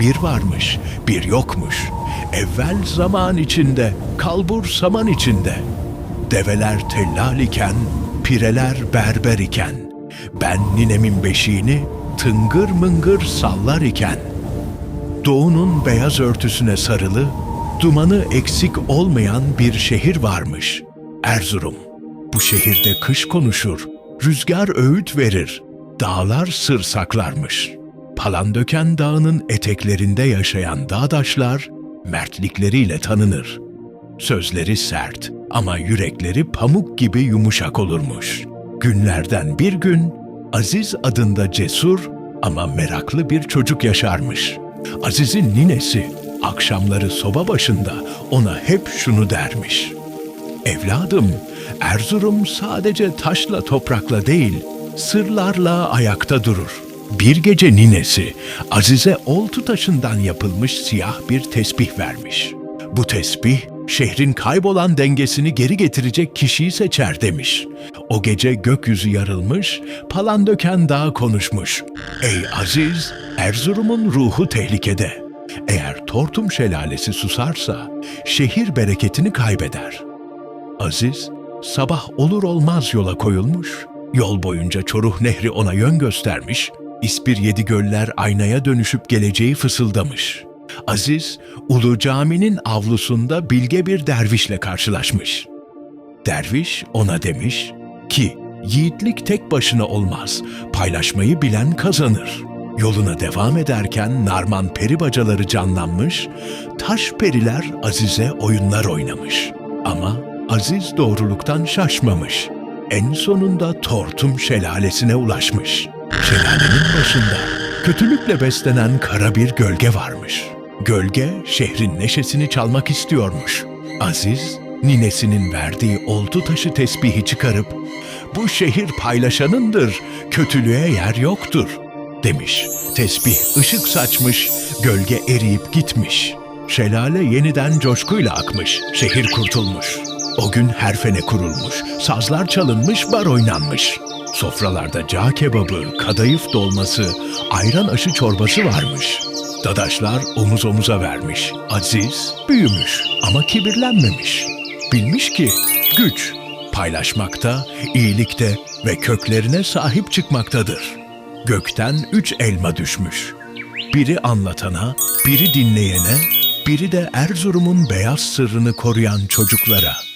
Bir varmış, bir yokmuş. Evvel zaman içinde, kalbur saman içinde. Develer tellal iken, pireler berber iken. Ben ninemin beşiğini tıngır mıngır sallar iken. Doğunun beyaz örtüsüne sarılı, dumanı eksik olmayan bir şehir varmış. Erzurum. Bu şehirde kış konuşur, rüzgar öğüt verir, dağlar sır saklarmış. Palandöken Dağı'nın eteklerinde yaşayan dağdaşlar mertlikleriyle tanınır. Sözleri sert ama yürekleri pamuk gibi yumuşak olurmuş. Günlerden bir gün Aziz adında cesur ama meraklı bir çocuk yaşarmış. Aziz'in ninesi akşamları soba başında ona hep şunu dermiş. Evladım, Erzurum sadece taşla toprakla değil, sırlarla ayakta durur. Bir gece ninesi Azize oltu taşından yapılmış siyah bir tesbih vermiş. Bu tesbih şehrin kaybolan dengesini geri getirecek kişiyi seçer demiş. O gece gökyüzü yarılmış, Palandöken Dağı konuşmuş. Ey Aziz, Erzurum'un ruhu tehlikede. Eğer Tortum Şelalesi susarsa şehir bereketini kaybeder. Aziz, sabah olur olmaz yola koyulmuş. Yol boyunca Çoruh Nehri ona yön göstermiş, İspir yedi göller aynaya dönüşüp geleceği fısıldamış. Aziz, Ulu Cami'nin avlusunda bilge bir dervişle karşılaşmış. Derviş ona demiş ki, yiğitlik tek başına olmaz, paylaşmayı bilen kazanır. Yoluna devam ederken Narman peri bacaları canlanmış, taş periler Aziz'e oyunlar oynamış. Ama Aziz doğruluktan şaşmamış. En sonunda Tortum şelalesine ulaşmış. Şelalenin başında kötülükle beslenen kara bir gölge varmış. Gölge şehrin neşesini çalmak istiyormuş. Aziz, ninesinin verdiği oltu taşı tesbihi çıkarıp bu şehir paylaşanındır, kötülüğe yer yoktur demiş. Tesbih ışık saçmış, gölge eriyip gitmiş. Şelale yeniden coşkuyla akmış, şehir kurtulmuş. O gün herfene kurulmuş, sazlar çalınmış, bar oynanmış. Sofralarda cağ kebabı, kadayıf dolması, ayran aşı çorbası varmış. Dadaşlar omuz omuza vermiş. Aziz büyümüş ama kibirlenmemiş. Bilmiş ki güç paylaşmakta, iyilikte ve köklerine sahip çıkmaktadır. Gökten üç elma düşmüş. Biri anlatana, biri dinleyene, biri de Erzurum'un beyaz sırrını koruyan çocuklara.